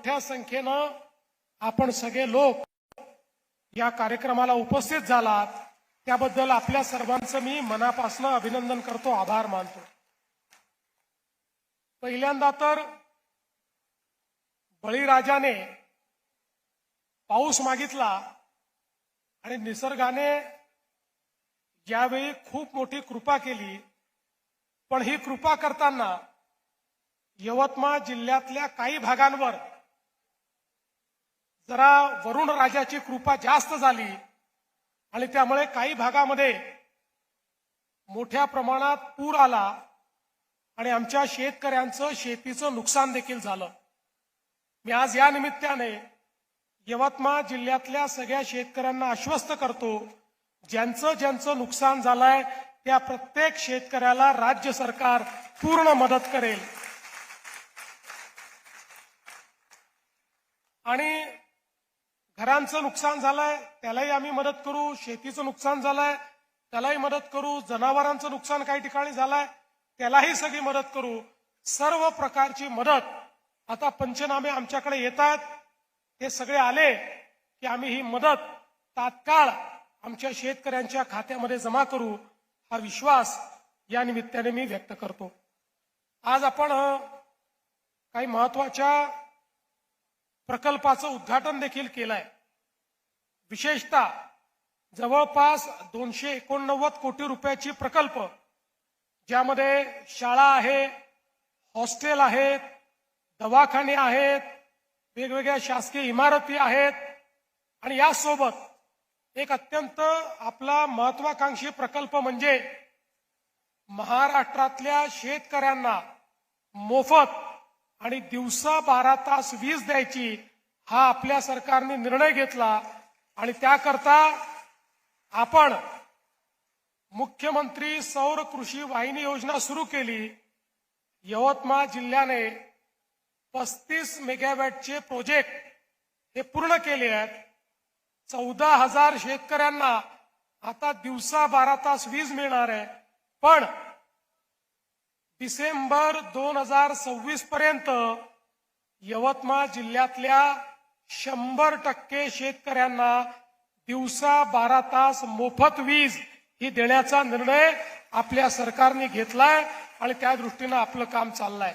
मोठ्या संख्येनं आपण सगळे लोक या कार्यक्रमाला उपस्थित झालात. त्याबद्दल आपल्या सर्वांचं मी मनापासून अभिनंदन करतो आभार मानतो. पहिल्यांदा तर बळीराजाने पाऊस मागितला आणि निसर्गाने यावेळी खूप मोठी कृपा केली. पण ही कृपा करताना यवतमाळ जिल्ह्यातल्या काही भागांवर जरा वरुण राजाची कृपा जास्त झाली. आणि त्यामुळे काही भागामध्ये मोठ्या प्रमाणात पूर आला. आणि आमच्या शेतकऱ्यांचं शेतीचं नुकसान देखील झालं. मी आज या निमित्ताने यवतमाळ जिल्ह्यातल्या सगळ्या शेतकऱ्यांना आश्वस्त करतो ज्यांचं ज्यांचं नुकसान झालंय त्या प्रत्येक शेतकऱ्याला राज्य सरकार पूर्ण मदत करेल. आणि घरांचं नुकसान झालंय त्यालाही आम्ही मदत करू शेतीचं नुकसान झालंय त्यालाही मदत करू जनावरांचं नुकसान काही ठिकाणी झालंय त्यालाही सगळी मदत करू. सर्व प्रकारची मदत आता पंचनामे आमच्याकडे येत आहेत ते सगळे आले की आम्ही ही मदत तात्काळ आमच्या शेतकऱ्यांच्या खात्यामध्ये जमा करू. हा विश्वास या निमित्ताने मी व्यक्त करतो. आज आपण काही महत्त्वाच्या प्रकल्पाचं उद्घाटन देखील केलंय. विशेषतः जवळपास दोनशे एकोणनव्वद कोटी रुपयाची प्रकल्प ज्यामध्ये शाळा आहे हॉस्टेल आहेत दवाखाने आहेत वेगवेगळ्या शासकीय इमारती आहेत आणि यासोबत एक अत्यंत आपला महत्वाकांक्षी प्रकल्प म्हणजे महाराष्ट्रातल्या शेतकऱ्यांना मोफत आणि दिवसा बारा तास वीज द्यायची हा आपल्या सरकारने निर्णय घेतला आणि त्याकरता आपण मुख्यमंत्री सौर कृषी वाहिनी योजना सुरू केली. यवतमाळ जिल्ह्याने पस्तीस मेगावॅटचे प्रोजेक्ट हे पूर्ण केले आहेत. चौदा हजार शेतकऱ्यांना आता दिवसा बारा तास वीज मिळणार आहे. पण डिसेंबर दोन हजार सव्वीस पर्यंत यवतमाळ जिल्ह्यातल्या शंभर टक्के शेतकऱ्यांना दिवसा बारा तास मोफत वीज ही देण्याचा निर्णय आपल्या सरकारने घेतलाय आणि त्या दृष्टीनं आपलं काम चाललंय.